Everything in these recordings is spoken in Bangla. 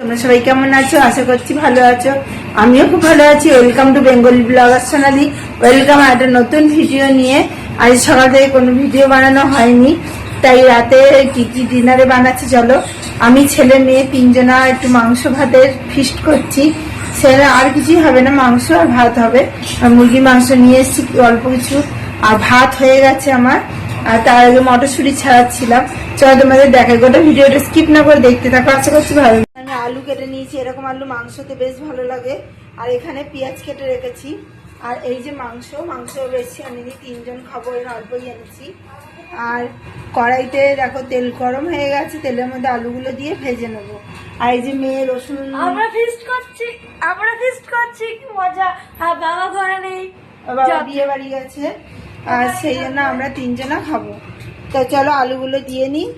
তোমরা সবাই কেমন আছো? আশা করছি ভালো আছো। আমিও খুব ভালো আছি। Welcome to Bengali blogger Sonali welcome একটা নতুন ভিডিও নিয়ে। আজ সকাল থেকে কোনো ভিডিও বানানো হয়নি। তাই রাতে কি কি ডিনারে বানাচ্ছি চলো। আমি ছেলে মেয়ে তিনজনা একটু মাংস ভাতের ফিস্ট করছি। ছেলে আর কিছুই হবে না, মাংস আর ভাত হবে। আর মুরগির মাংস নিয়ে এসেছি, অল্প কিছু। আর ভাত হয়ে গেছে আমার। আর তার আগে মটরশুঁটি ছাড়াচ্ছিলাম। চলো তোমাদের দেখাই। গোটা ভিডিওটা স্কিপ না করে দেখতে থাকো। আশা করছি ভালো আলু কেটে নিয়েছি এরকম আলু মাংসতে বেশ ভালো লাগে। আর এখানে পেঁয়াজ কেটে রেখেছি। আর এই যে মাংস মাংস বেশি আনিনি তিনজন খাব এর অল্পই এনেছি। আর কড়াইতে দেখো তেল গরম হয়ে গেছে তেলের মধ্যে আলুগুলো দিয়ে ভেজে নেব। আর এই যে মেয়ে রসুন আমরা ফিস্ট করছি আমরা ফিস্ট করছি কি মজা। আর বাবা ঘরে নেই। বাবা বিয়ে বাড়ি গেছে আর সেই জন্য আমরা তিনজনা খাব। তো চলো আলুগুলো দিয়ে নিই।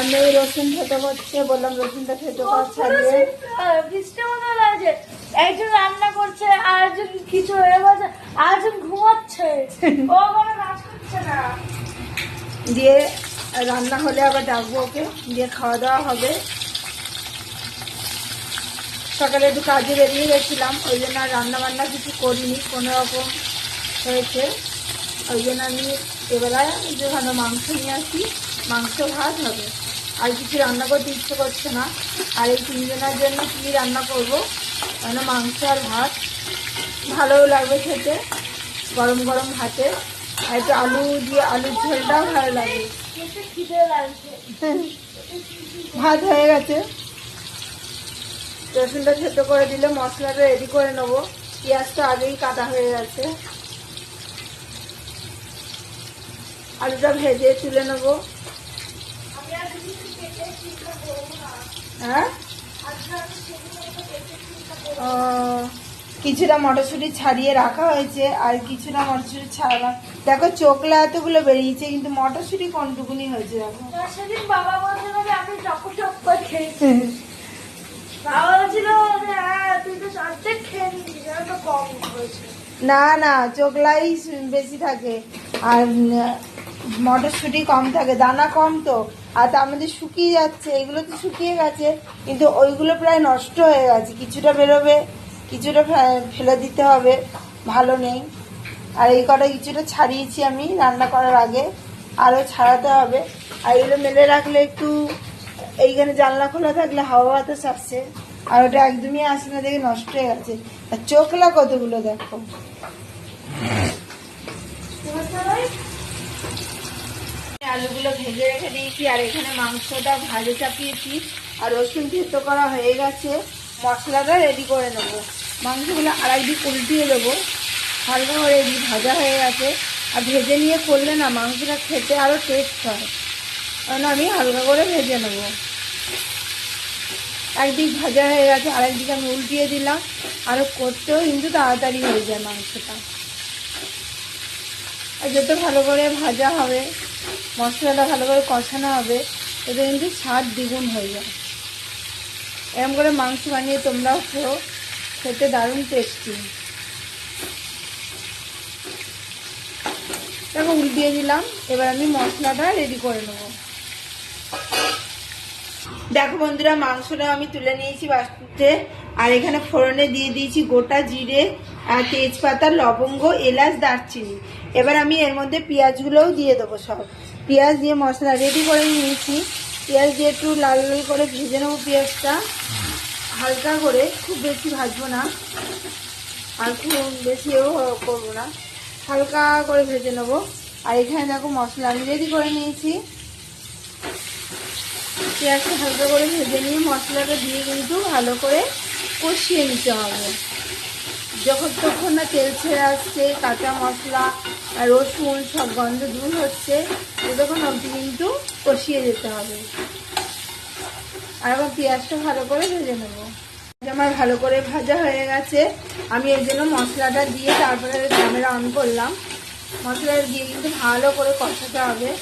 আর মেয়ে রসুন খেতে করছে বললাম রসুনটা খেতে ছাড়িয়ে ফিস্টের মতো লাগছে। একজন রান্না করছে আর একজন কিছু হয়ে গেছে আর একজন ঘুমাচ্ছে। ও কোনো কাজ করছে না। দিয়ে রান্না হলে আবার ডাকবো ওকে দিয়ে খাওয়া দাওয়া হবে। সকালে একটু কাজে বেরিয়ে গেছিলাম ওই জন্য আর রান্না বান্না কিছু করিনি কোনো রকম হয়েছে। ওই জন্য আমি এবেলায় যেখানে মাংস নিয়ে আসি মাংস ভাত হবে। আর কিছু রান্না করতে ইচ্ছে করছে না। আর এই তিনজনের জন্য কী রান্না করব? মানে মাংস আর ভাত। ভালোও লাগবে খেতে, গরম গরম ভাতে। আর একটু আলু দিয়ে আলুর ঝোলটাও ভালো লাগে। ভাত হয়ে গেছে। রসুনটা সেদ্ধ করে দিলে মশলাটা রেডি করে নেব। পেঁয়াজটা আগেই কাটা হয়ে গেছে। আলুটা ভেজে তুলে নেব আমি আর কিছু কেটে চিন্তা করব না হ্যাঁ? ও, কিছুটা মটরশুঁটি ছাড়িয়ে রাখা হয়েছে আর কিছুটা মটরশুঁটি ছাড়া দেখো চোখলা এতগুলো বেরিয়েছে কিন্তু মটরশুঁটি কোনটুকুনি হয়েছে দেখো। সেদিন বাবা বলছিল যে আমি টক টক করে খেয়েছি। বাবা বলছিল হ্যাঁ তুই তো অর্ধেক খেয়ে নিবি তো কম হয়েছে। না না চোখলাই বেশি থাকে। আর মটরশুঁটি কম থাকে, দানা কম তো, আর তা আমাদের শুকিয়ে যাচ্ছে, এগুলো তো শুকিয়ে গেছে, কিন্তু ওইগুলো প্রায় নষ্ট হয়ে গেছে, কিছুটা বেরোবে, কিছুটা ফেলে দিতে হবে, ভালো নেই। আর এই কটা কিছুটা ছাড়িয়েছি আমি রান্না করার আগে, আরও ছাড়াতে হবে। আর এগুলো মেলে রাখলে একটু, এইখানে জানলা খোলা থাকলে হাওয়া বাতাস আসছে, আর ওটা একদমই আসে না, দেখে নষ্ট হয়ে গেছে। আর চোখলা কতগুলো দেখো। আলুগুলো ভেজে রেখে দিয়েছি, আর এখানে মাংসটা ভাজে চাপিয়েছি, আর রসুন থেতো করা হয়ে গেছে। মশলাটা রেডি করে নেব। মাংসগুলো আর একদিন উল্টিয়ে দেবো। হালকা এদিক ভাজা হয়ে গেছে। আর ভেজে নিয়ে করলে না মাংসটা খেতে আরও টেস্ট হয়। কারণ আমি হালকা করে ভেজে নেব। একদিক ভাজা হয়ে গেছে, আরেকদিক আমি উল্টিয়ে দিলাম। আরও করতেও কিন্তু তাড়াতাড়ি হয়ে যায় মাংসটা। আর যত ভালো করে ভাজা হবে মশলাটা ভালো করে কষানো হবে, এতে কিন্তু স্বাদ দ্বিগুণ হয়ে যায় এরকম করে মাংস বানিয়ে তোমরাও খেও, খেতে দারুণ টেস্টি দেখো, উল্টিয়ে দিলাম, এবার আমি মশলাটা রেডি করে নেব। দেখো বন্ধুরা, মাংসটা আমি তুলে নিয়েছি বাসতে আর এখানে ফোড়নে দিয়ে দিয়েছি গোটা জিরে, আর তেজপাতা, লবঙ্গ, এলাচ, দারচিনি। এবার আমি এর মধ্যে পেঁয়াজগুলোও দিয়ে দেবো সব। পেঁয়াজ দিয়ে মশলা রেডি করে নিয়েছি। পেঁয়াজ দিয়ে একটু লাল লাল করে ভেজে নেব পেঁয়াজটা। হালকা করে, খুব বেশি ভাজবো না। আর খুব বেশিও করব না। হালকা করে ভেজে নেব। আর এখানে দেখো মশলা আমি রেডি করে নিয়েছি। পেঁয়াজটা হালকা করে ভেজে নিয়ে মশলাটা দিয়ে কিন্তু ভালো করে কষিয়ে নিতে হবে। যখন তখন না তেল ছেড়ে আসছে, কাঁচা মশলা আর রসুন সব গন্ধ দূর হচ্ছে ততক্ষণ অবধি কিন্তু কষিয়ে যেতে হবে। আর এখন পেঁয়াজটা ভালো করে ভেজে নেব। আমার ভালো করে ভাজা হয়ে গেছে। আমি এর জন্য মশলাটা দিয়ে তারপরে ক্যামেরা অন করলাম। মশলাটা দিয়ে কিন্তু ভালো করে কষাতে হবে।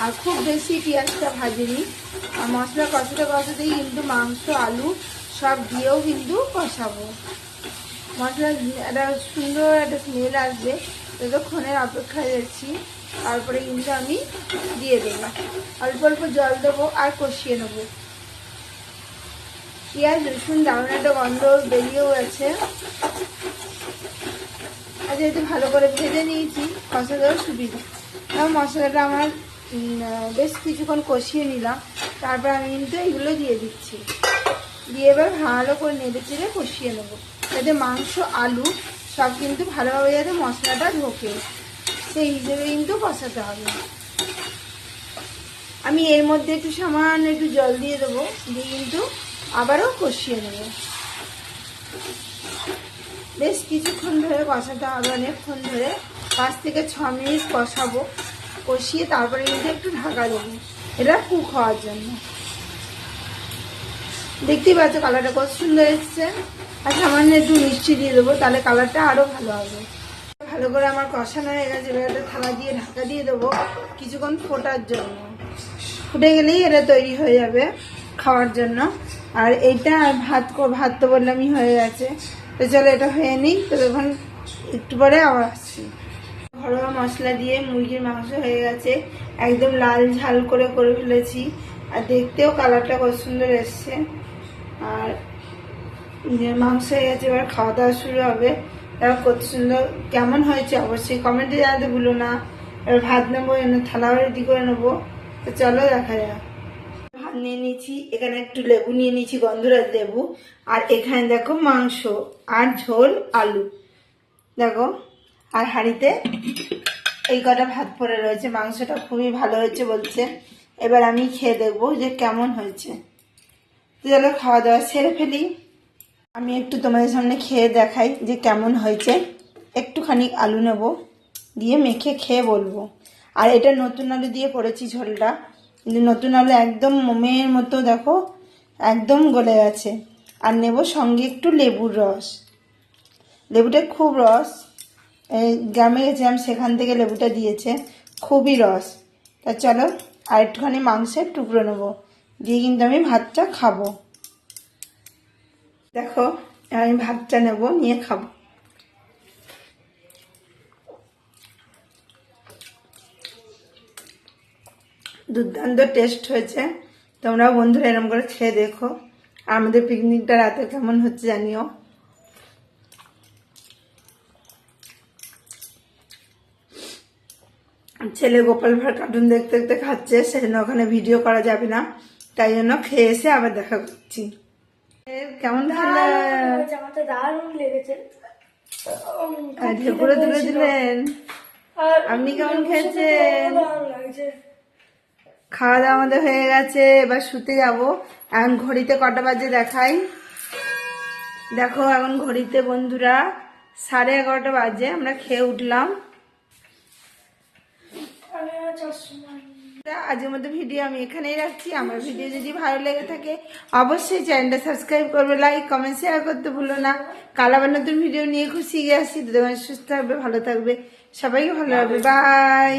আর খুব বেশি পেঁয়াজটা ভাজিনি। আর মশলা কষাতে কষাতেই কিন্তু মাংস, আলু সব দিয়েও কিন্তু কষাবো। মশলা একটা সুন্দর একটা স্মেল আসবে। ততক্ষণের অপেক্ষায় যাচ্ছি তারপরে কিন্তু আমি দিয়ে দেবো। অল্প অল্প জল দেবো আর কষিয়ে নেব। পেঁয়াজ, রসুন দারুণ একটা গন্ধ বেরিয়েও আছে আর যেহেতু ভালো করে ভেজে নিয়েছি কষা দেওয়ার সুবিধা। এবং মশলাটা আমার বেশ কিছুক্ষণ কষিয়ে নিলাম। তারপর আমি কিন্তু এগুলো দিয়ে দিচ্ছি। দিয়ে এবার ভালো করে নেড়ে চেড়ে কষিয়ে নেব। যাতে মাংস, আলু সব কিন্তু ভালোভাবে যাতে মশলাটা ঢোকে। সেই হিসেবে কিন্তু কষাতে হবে। আমি এর মধ্যে একটু সামান্য একটু জল দিয়ে দেবো, দিয়ে কিন্তু আবারও কষিয়ে নেব। বেশ কিছুক্ষণ ধরে কষাতে হবে, অনেকক্ষণ ধরে। পাঁচ থেকে ছ মিনিট কষাবো, কষিয়ে তারপরে কিন্তু একটু ঢাকা দেবো। এটা কুক হওয়ার জন্য। দেখতেই পাচ্ছ কালারটা কত সুন্দর এসছে। আর সামান্য একটু মিষ্টি দিয়ে দেবো, তাহলে কালারটা আরও ভালো হবে। ভালো করে আমার কষানো হয়ে গেছে, এবার একটা থালা দিয়ে ঢাকা দিয়ে দেবো কিছুক্ষণ ফোটার জন্য। ফুটে গেলেই এটা তৈরি হয়ে যাবে খাওয়ার জন্য। আর এইটা আর ভাত ভাত তো বললামই হয়ে গেছে। তো চলো এটা হয়ে নিই, তো তখন একটু পরে আবার আসছি। ঘরোয়া মশলা দিয়ে মুরগির মাংস হয়ে গেছে, একদম লাল ঝাল করে করে ফেলেছি। আর দেখতেও কালারটা কত সুন্দর এসছে। আর মাংস হয়ে গেছে, এবার খাওয়া দাওয়া শুরু হবে। এবার কত সুন্দর, কেমন হয়েছে অবশ্যই কমেন্টে জানাতে ভুলো না। এবার ভাত নেব এনে থালা রেডি করে নেব। তো চলো দেখা যাক। ভাত নিয়ে নিয়েছি, এখানে একটু লেবু নিয়ে নিয়েছি, গন্ধরাজ লেবু। আর এখানে দেখো মাংস আর ঝোল, আলু। দেখো, আর হাঁড়িতে এই কটা ভাত পড়ে রয়েছে, মাংসটা খুবই ভালো হয়েছে বলছে। এবার আমি খেয়ে দেখব যে কেমন হয়েছে। চলো খাওয়া দাওয়া সেরে ফেলি। আমি একটু তোমাদের সামনে খেয়ে দেখাই যে কেমন হয়েছে। একটুখানি আলু নেব, দিয়ে মেখে খেয়ে বলব। আর এটা নতুন আলু দিয়ে করেছি ঝোলটা। কিন্তু নতুন আলু একদম মোমের মতো, দেখো, একদম গলে গেছে। আর নেব সঙ্গে একটু লেবুর রস। লেবুটা খুব রস। গ্রামে গেছিলাম, সেখান থেকে লেবুটা দিয়েছে। খুবই রস। তা চলো আর একটুখানি মাংসের টুকরো নেব। দিয়ে কিন্তু আমি ভাতটা খাব। দেখো আমি ভাতটা নেব, নিয়ে খাব। দুর্দান্ত টেস্ট হয়েছে। তোমরাও বন্ধুরা এরকম করে খেয়ে দেখো। আমাদের পিকনিকটা রাতে কেমন হচ্ছে জানিও। ছেলে গোপাল ভাঁড় কার্টুন দেখতে দেখতে খাচ্ছে, সেজন্য ওখানে ভিডিও করা যাবে না। তাই জন্য খেয়ে এসে আবার দেখা করছি। কেমন দারুণ লেগেছে ঢেকুরে তুলে দিলেন। আপনি কেমন খেয়েছেন? খাওয়া দাওয়া আমাদের হয়ে গেছে এবার শুতে যাব। এখন ঘড়িতে কটা বাজে দেখাই। দেখো এখন ঘড়িতে বন্ধুরা সাড়ে এগারোটা বাজে আমরা খেয়ে উঠলাম। আজকের মতো ভিডিও আমি এখানেই রাখছি। আমার ভিডিও যদি ভালো লেগে থাকে অবশ্যই চ্যানেলটা সাবস্ক্রাইব করবে লাইক কমেন্ট শেয়ার করতে ভুলো না। কাল আবার নতুন ভিডিও নিয়ে খুশি গিয়ে আসছি। তোমার সুস্থ থাকবে ভালো থাকবে। সবাইকে ভালো লাগবে বাই